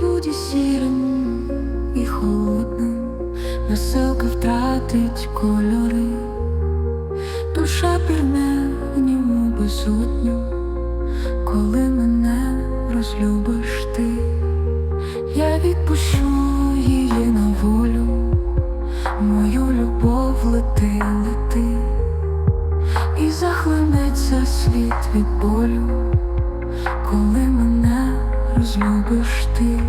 буде сірим і холодним, веселка втратить кольори, душа пірне в ньому безодню, коли мене розлюбиш ти, я відпущу її на волю, мою любов лети, лети, і захлинеться світ від болю. Коли мене розлюбиш ти,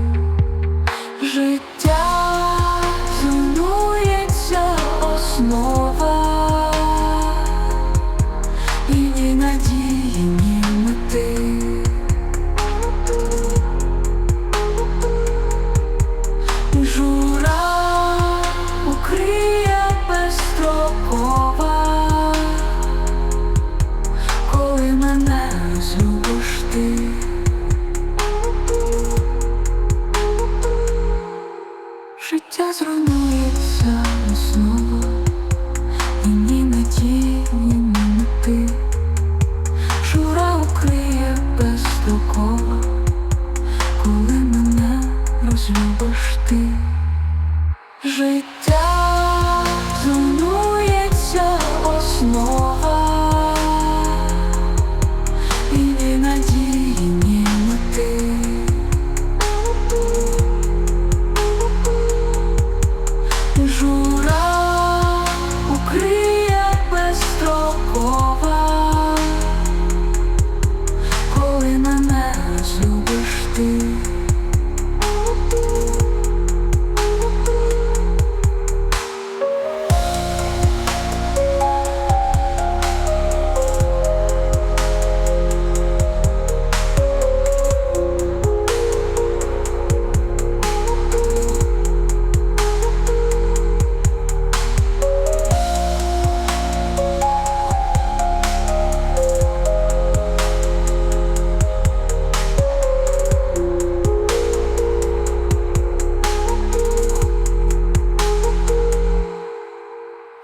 і надії, ні. Жура укриє безстроково, коли мене розлюбиш ти. Життя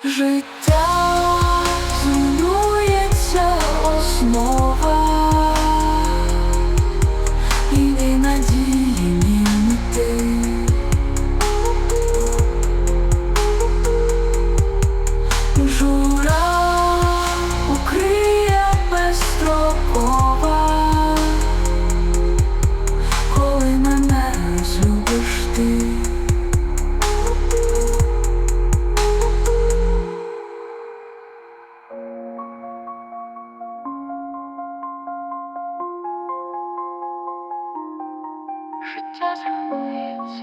Життя Життя зруйнується